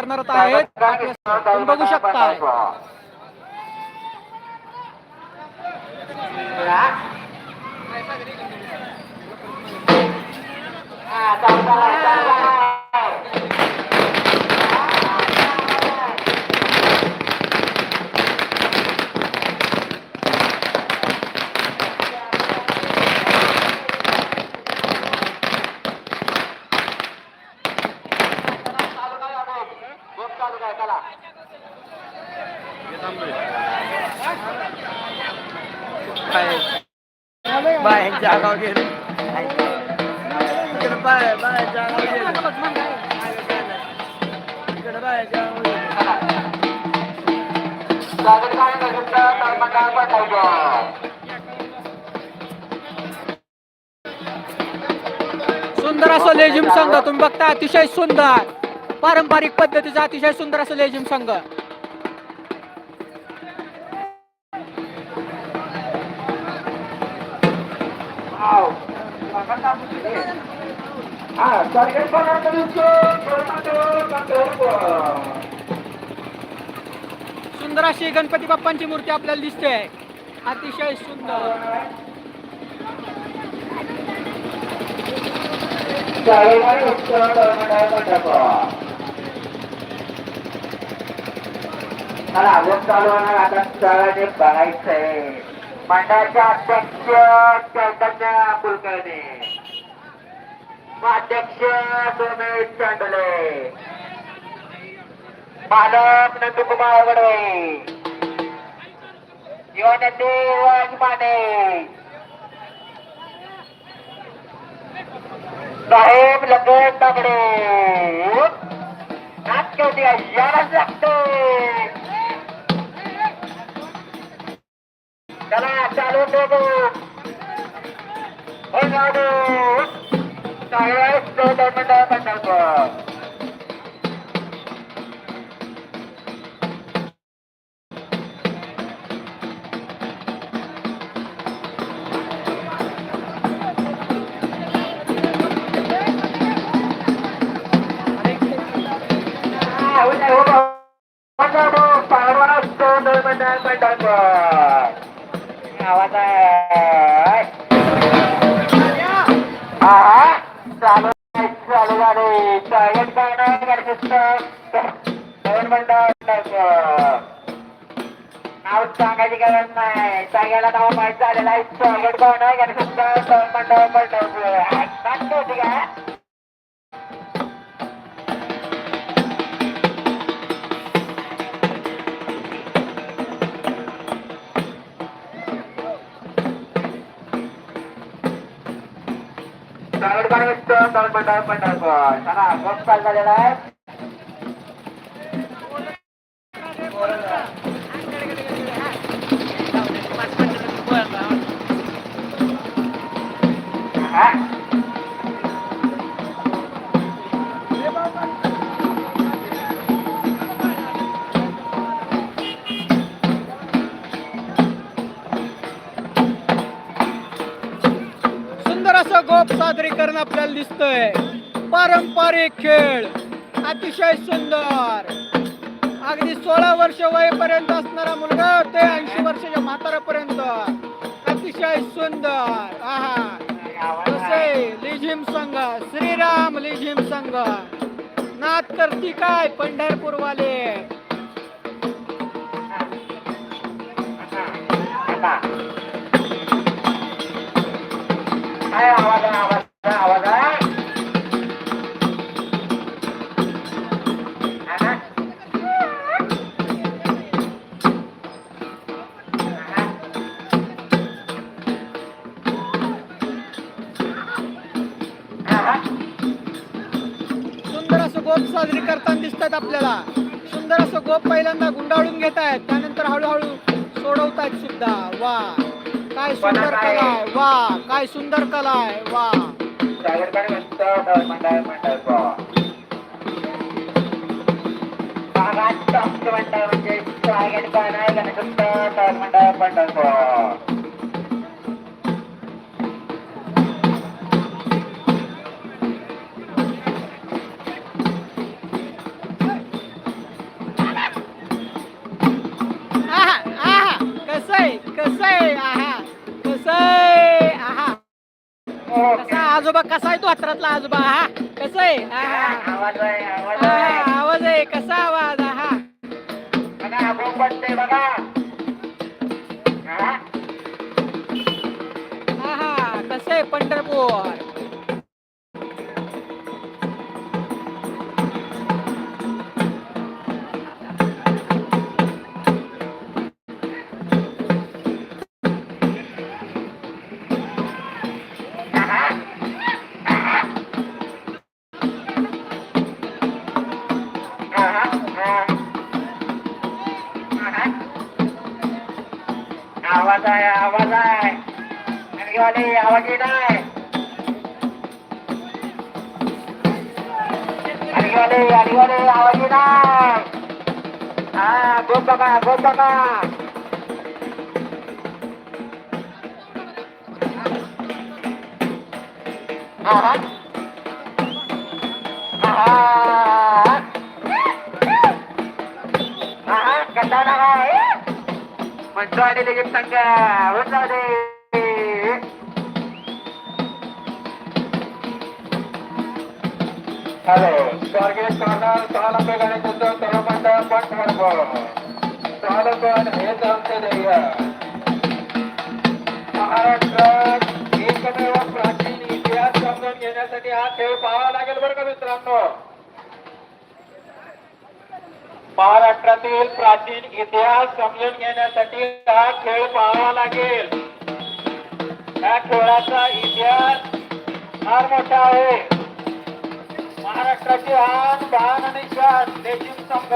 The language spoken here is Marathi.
करणार आहेत तुम्ही बघू tá, tá. गेलो इकडे गेलो इकडे सुंदर असं लेझिम संघ तुम्ही बघता अतिशय सुंदर. पारंपरिक पद्धतीचा अतिशय सुंदर असं लेझिम संघ. सुंदर अशी गणपती बाप्पांची मूर्ती आपल्याला दिसते. अतिशय सुंदर. मला अजून चालू होणार. आता स्थळाने बघायचंय. मंडळाचे अध्यक्ष चैतन्य कुलकर्णी. उपाध्यक्ष सोमेश चांडले मालक नंदकुमार गडवे युवनेते वाजमाने साहेब लगेच दगडे. केवटी यायलाच लागते चला चालू ठेवू. हो जाऊ. चाळीस चौदा मंडळ मंडळ आवाज आहे हा चालू चालू झाले. चाळीस गाणं दोन नाव सांगायची गरज नाही. सांगायला नाव माहीत झालेलं आहे. स्वागत गाणं गणेश दोन मिनिटं मिनिटं होती का? चांगलं तळपळ तळपळ तळपळ मिनिटं चला झालेला आहे. सुंदर गोप सादरीकरण आपल्याला दिसतंय. पारंपरिक खेळ. अतिशय सुंदर. अगदी सोळा वर्ष वयपर्यंत असणारा मुलगा ते ऐंशी वर्षाच्या म्हातारापर्यंत. अतिशय सुंदर. आहा. तसे लिझिम संघ श्रीराम लिझिम संघ. नाथ करती काय पंढरपूर वाले आवाज आहे आवाज आहे आवाज आहे. सुंदर असं गोप साजरी करताना दिसतात आपल्याला. सुंदर असं गोप पहिल्यांदा गुंडाळून घेत आहेत त्यानंतर हळूहळू सोडवतायत सुद्धा. वा. काय सुंदर कला आहे? वा काय सुंदर कला आहे? वा. सागरकडे आजोबा कसा आहे तो हात्रातला आजोबा? हा? कसं आहे? हा. आवाज आहे आवाज हा, आहे. आवाज आहे. कसा आवाज? हा. बघा बघा. हा? हा हा. कसं आहे पंढरपूर? आणखीवाले आवाज येत आहे. आणखीवाले आणखीवाले आवाज येत हा गोप बाबा गोप बाबा हा हा. कसा आहे म्हणतो आणि लगेच सांगा. होत जाऊ दे हॅलो स्वर्गीय सोनल सोनल गणेशाचं तळमंडळ पण ठरव चालकन हेच आमचे ध्येय महाराष्ट्रात एकमेव प्राचीन इतिहास समजून घेण्यासाठी हा खेळ पाहावा लागेल बरं का मित्रांनो. महाराष्ट्रातील प्राचीन इतिहास समजून घेण्यासाठी हा खेळ पाहावा लागेल. या खेळाचा इतिहास फार मोठा आहे. महाराष्ट्राची आन बाण आणि शान देशील संघ.